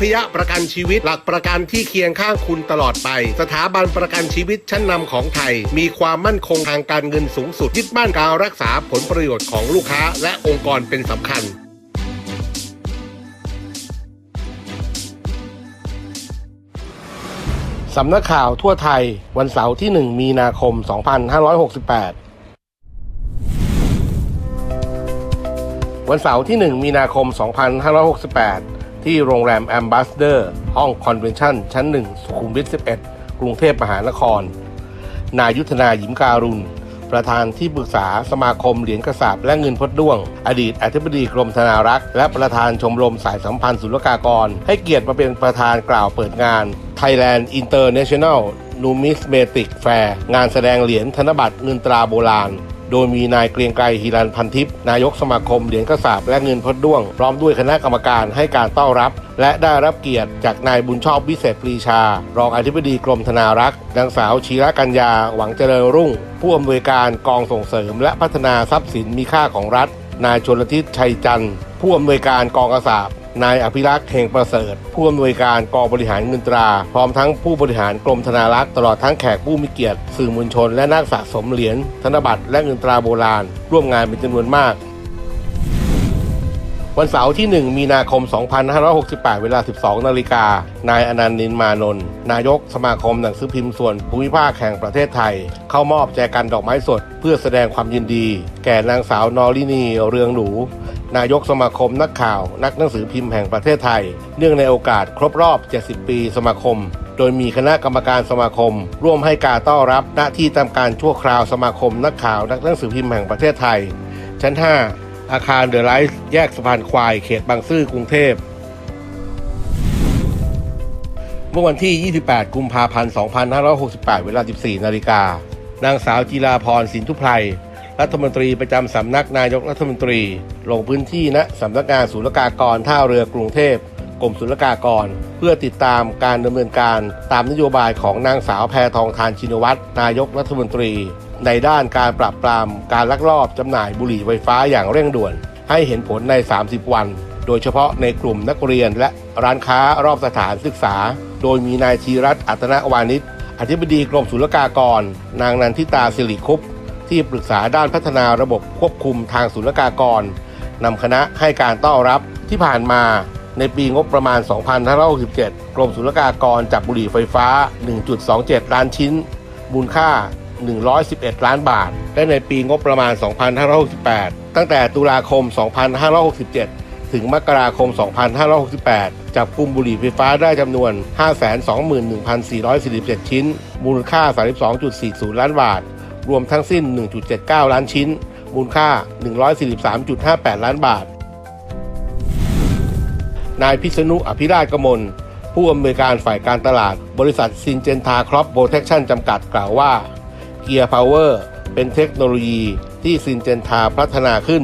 พยประกันชีวิต หลักประกันที่เคียงข้างคุณตลอดไป สถาบันประกันชีวิตชั้นนำของไทย มีความมั่นคงทางการเงินสูงสุดยึดมั่นการรักษาผลประโยชน์ของลูกค้า และองค์กรเป็นสำคัญสำนักข่าวทั่วไทย วันเสาร์ที่ 1 มีนาคม 2568วันเสาร์ที่ 1 มีนาคม 2568 ที่โรงแรมแอมบาสเดอร์ห้องคอนเวนชั่น ชั้น1สุขุมวิท 11 กรุงเทพมหานคร นายุทธนาหยิมการุณ ประธานที่ปรึกษาสมาคมเหรียญกระสาบและเงินพดด้วง อดีตอธิบดีกรมธนารักษ์ และประธานชมรมสายสัมพันธ์ศุลกากร ให้เกียรติมาเป็นประธานกล่าวเปิดงาน Thailand International Numismatic Fair งานแสดงเหรียญธนบัตรเงินตราโบราณ โดยมีนายเกรียงไกรฮิรันพันทิพย์นายกสมาคมเหรียญกระสาบและเงินพดด้วง พร้อมด้วยคณะกรรมการให้การต้อนรับ และได้รับเกียรติจากนายบุญชอบวิเศษปรีชา รองอธิบดีกรมธนารักษ์นางสาวชีระกัญญา หวังเจริญรุ่ง ผู้อำนวยการกองส่งเสริม และพัฒนาทรัพย์สินมีค่าของรัฐ นายชนลทิศชัยจันทร์ผู้อำนวยการกองกระสาบ นายอภิรักษ์เฮงประเสริฐ ผู้อำนวยการกองบริหารเงินตรา พร้อมทั้งผู้บริหารกรมธนารักษ์ตลอดทั้งแขกผู้มีเกียรติ สื่อมวลชน และนักสะสมเหรียญธนบัตรและเงินตราโบราณ ร่วมงานเป็นจำนวนมาก วันเสาร์ที่ 1 มีนาคม 2568 เวลา 12 นาฬิกา นายอนันต์นินมานนท์นายกสมาคมหนังสือพิมพ์ส่วนภูมิภาคแห่งประเทศไทย เข้ามอบแจกันดอกไม้สด เพื่อแสดงความยินดี แก่นางสาวนอรินีเรืองหนู นายกสมาคมนักข่าว นักหนังสือพิมพ์แห่งประเทศไทย เนื่องในโอกาสครบรอบ 70 ปีสมาคม โดยมีคณะกรรมการสมาคม ร่วมให้การต้อนรับหน้าที่ตามการชั่วคราวสมาคมนักข่าว นักหนังสือพิมพ์แห่งประเทศไทย ชั้น 5 อาคารเดอะไลท์แยกสะพานควายเขตบางซื่อกรุงเทพเมื่อวันที่ 28 กุมภาพันธ์ 2568 เวลา 14 นาฬิกา นางสาวจีราพรสินทุไพร รัฐมนตรีประจำสำนักนายกรัฐมนตรี ลงพื้นที่ณสำนักงานศุลกากรท่าเรือกรุงเทพกรมศุลกากร เพื่อติดตามการดำเนินการตามนโยบายของนางสาวแพทองทานชินวัตรนายกรัฐมนตรี ในด้านการปราบปรามการลักลอบจำหน่ายบุหรี่ไฟฟ้าอย่างเร่งด่วน ให้เห็นผลใน 30 วัน โดยเฉพาะในกลุ่มนักเรียนและร้านค้ารอบสถานศึกษา โดยมีนายชีรัตน์อัตนวานิชอธิบดีกรมศุลกากร นางนันทิตาสิริคุป ที่ปรึกษาด้านพัฒนาระบบควบคุมทางศุลกากรนำคณะให้การต้อนรับที่ผ่านมาในปีงบประมาณ 2567 กรมศุลกากรจับบุหรี่ไฟฟ้า 1.27 ล้านชิ้น มูลค่า 111 ล้านบาท และในปีงบประมาณ 2568 ตั้งแต่ตุลาคม 2567 ถึงมกราคม 2568 จับกลุ่มบุหรี่ไฟฟ้าได้จำนวน 521,447 ชิ้น มูลค่า 32.40 ล้านบาท รวมทั้งสิ้น 1.79 ล้านชิ้น มูลค่า 143.58 ล้านบาท นายพิษณุอภิราชกมล ผู้อำนวยการฝ่ายการตลาด บริษัทซินเจนทาครอปโปรเทคชั่นจำกัดกล่าวว่าเกียร์พาวเวอร์เป็นเทคโนโลยีที่ซินเจนทาพัฒนาขึ้น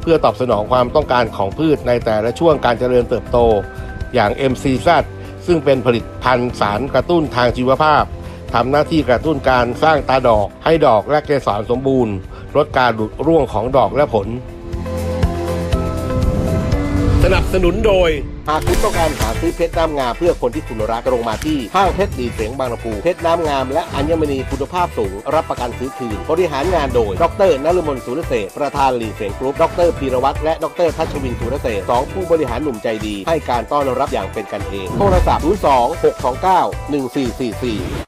เพื่อตอบสนองความต้องการของพืชในแต่ละช่วงการเจริญเติบโต อย่าง MCZ ซึ่งเป็นผลิตภัณฑ์สารกระตุ้นทางชีวภาพ ทำหน้าที่กระตุ้นการสร้างตาดอกให้ดอกและเกสรสมบูรณ์ ลดการหลุดร่วงของดอกและผล สนับสนุนโดย หากคุณต้องการหาซื้อเพชรน้ำงามเพื่อคนที่คุณรักตรงมาที่ห้างเพชรดีเสียงบางลำพูเพชรน้ำงามและอัญมณีคุณภาพสูง รับประกันซื้อคืน บริหารงานโดย ดรนฤมลสุรเศรษฐ์ประธานหลีเสียงกรุ๊ปดรพีรวัตรและดรทัชวินสุรเศรษฐ์สองผู้บริหารหนุ่มใจดี ให้การต้อนรับอย่างเป็นกันเอง โทรศัพท์02 629 1444